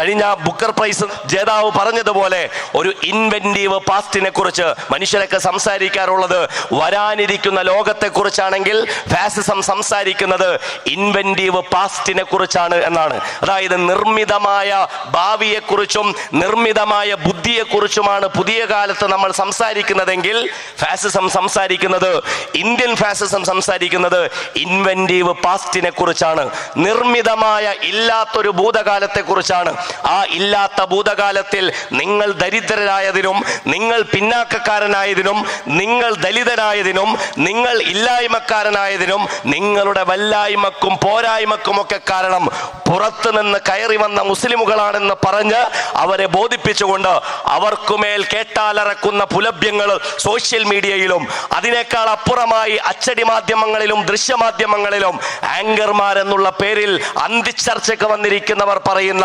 കഴിഞ്ഞ Booker price ജേതാവ് പറഞ്ഞതുപോലെ ഒരു ഇൻവെന്റീവ് പാസ്റ്റിനെ കുറിച്ച് മനുഷ്യരൊക്കെ സംസാരിക്കാറുള്ളത് വരാനിരിക്കുന്ന ലോകത്തെ കുറിച്ചാണെങ്കിൽ ഫാസിസം സംസാരിക്കുന്നത് ഇൻവെന്റീവ് പാസ്റ്റിനെ കുറിച്ചാണ് എന്നാണ്. അതായത് നിർമ്മിതമായ ഭാവിയെക്കുറിച്ചും നിർമ്മിതമായ ബുദ്ധിയെക്കുറിച്ചുമാണ് പുതിയ കാലത്ത് നമ്മൾ സംസാരിക്കുന്നതെങ്കിൽ ഫാസിസം സംസാരിക്കുന്നത് ഇന്ത്യൻ ഫാസിസം സംസാരിക്കുന്നത് ഇൻവെന്റീവ് പാസ്റ്റിനെ കുറിച്ചാണ്. നിർമ്മിതമായ ഇല്ലാത്തൊരു ഭൂതകാലത്തെ കുറിച്ചാണ് ആ ഇല്ലാത്ത ഭൂതകാലത്തിൽ നിങ്ങൾ ദരിദ്രരായതിനും നിങ്ങൾ പിന്നാക്കക്കാരനായതിനും നിങ്ങൾ ദലിതനായതിനും നിങ്ങൾ ഇല്ലായ്മക്കാരനായതിനും നിങ്ങളുടെ വല്ലായ്മക്കും പോരായ്മക്കും ഒക്കെ കാരണം പുറത്തു നിന്ന് കയറി വന്ന മുസ്ലിമുകളാണെന്ന് പറഞ്ഞ് അവരെ ബോധിപ്പിച്ചുകൊണ്ട് അവർക്കുമേൽ കേട്ടാലറക്കുന്ന പുലഭ്യങ്ങൾ സോഷ്യൽ മീഡിയയിലും അതിനേക്കാൾ അപ്പുറമായി അച്ചടി മാധ്യമങ്ങളിലും ദൃശ്യമാധ്യമങ്ങളിലും ആങ്കർമാരെന്നുള്ള പേരിൽ അന്തിച്ചർച്ചയ്ക്ക് വന്നിരിക്കുന്നവർ പറയുന്ന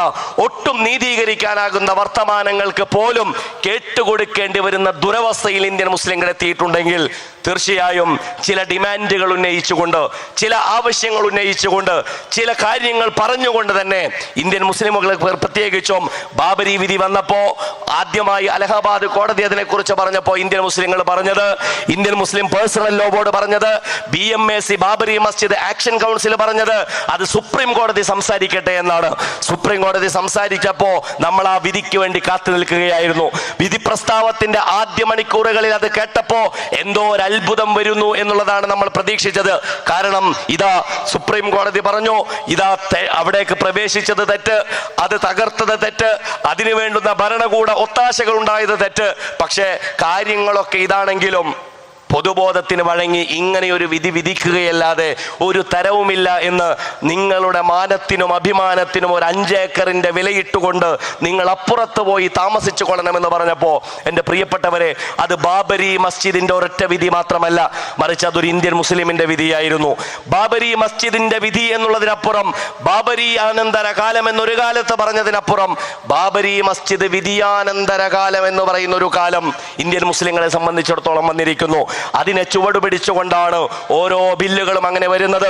നീതീകരിക്കാനാകുന്ന വർത്തമാനങ്ങൾക്ക് പോലും കേട്ടുകൊടുക്കേണ്ടി വരുന്ന ദുരവസ്ഥയിൽ ഇന്ത്യൻ മുസ്ലിങ്ങൾ എത്തിയിട്ടുണ്ടെങ്കിൽ തീർച്ചയായും ചില ഡിമാൻഡുകൾ ഉന്നയിച്ചുകൊണ്ട് ചില ആവശ്യങ്ങൾ ഉന്നയിച്ചുകൊണ്ട് ചില കാര്യങ്ങൾ പറഞ്ഞുകൊണ്ട് തന്നെ ഇന്ത്യൻ മുസ്ലിമുകൾ പ്രത്യേകിച്ചും ബാബരി വിധി വന്നപ്പോൾ ആദ്യമായി അലഹബാദ് കോടതി അതിനെക്കുറിച്ച് പറഞ്ഞപ്പോൾ ഇന്ത്യൻ മുസ്ലിങ്ങൾ പറഞ്ഞത് Indian Muslim personal law board പറഞ്ഞത് B M A C Babri Masjid action council പറഞ്ഞത് അത് സുപ്രീം കോടതി സംസാരിക്കട്ടെ എന്നാണ്. സുപ്രീം കോടതി സംസാരിച്ചപ്പോൾ നമ്മൾ ആ വിധിക്ക് വേണ്ടി കാത്തു നിൽക്കുകയായിരുന്നു. വിധി പ്രസ്താവത്തിന്റെ ആദ്യ മണിക്കൂറുകളിൽ അത് കേട്ടപ്പോ എന്തോ ഒരു അത്ഭുതം വരുന്നു എന്നുള്ളതാണ് നമ്മൾ പ്രതീക്ഷിച്ചത്. കാരണം ഇതാ സുപ്രീം കോടതി പറഞ്ഞു ഇതാ അവിടേക്ക് പ്രവേശിച്ചത് തെറ്റ് അത് തകർത്തത് തെറ്റ് അതിനു വേണ്ടുന്ന ഭരണകൂട ഒത്താശകൾ ഉണ്ടായത് തെറ്റ്. പക്ഷേ കാര്യങ്ങളൊക്കെ ഇതാണെങ്കിലും പൊതുബോധത്തിന് വഴങ്ങി ഇങ്ങനെ ഒരു വിധി വിധിക്കുകയല്ലാതെ ഒരു തരവുമില്ല എന്ന് നിങ്ങളുടെ മാനത്തിനും അഭിമാനത്തിനും ഒരു അഞ്ചേക്കറിന്റെ വിലയിട്ടുകൊണ്ട് നിങ്ങൾ അപ്പുറത്ത് പോയി താമസിച്ചു കൊള്ളണമെന്ന് പറഞ്ഞപ്പോൾ എന്റെ പ്രിയപ്പെട്ടവരെ അത് ബാബരി മസ്ജിദിന്റെ ഒരൊറ്റ വിധി മാത്രമല്ല മറിച്ച് അതൊരു ഇന്ത്യൻ മുസ്ലിമിന്റെ വിധിയായിരുന്നു. ബാബരി മസ്ജിദിന്റെ വിധി എന്നുള്ളതിനപ്പുറം ബാബരി ആനന്തര കാലം എന്നൊരു കാലത്ത് പറഞ്ഞതിനപ്പുറം ബാബരി മസ്ജിദ് വിധിയാനന്തര കാലം എന്ന് പറയുന്ന ഒരു കാലം ഇന്ത്യൻ മുസ്ലിങ്ങളെ സംബന്ധിച്ചിടത്തോളം വന്നിരിക്കുന്നു. അതിനെ ചുവടുപിടിച്ചുകൊണ്ടാണ് ഓരോ ബില്ലുകളും അങ്ങനെ വരുന്നത്.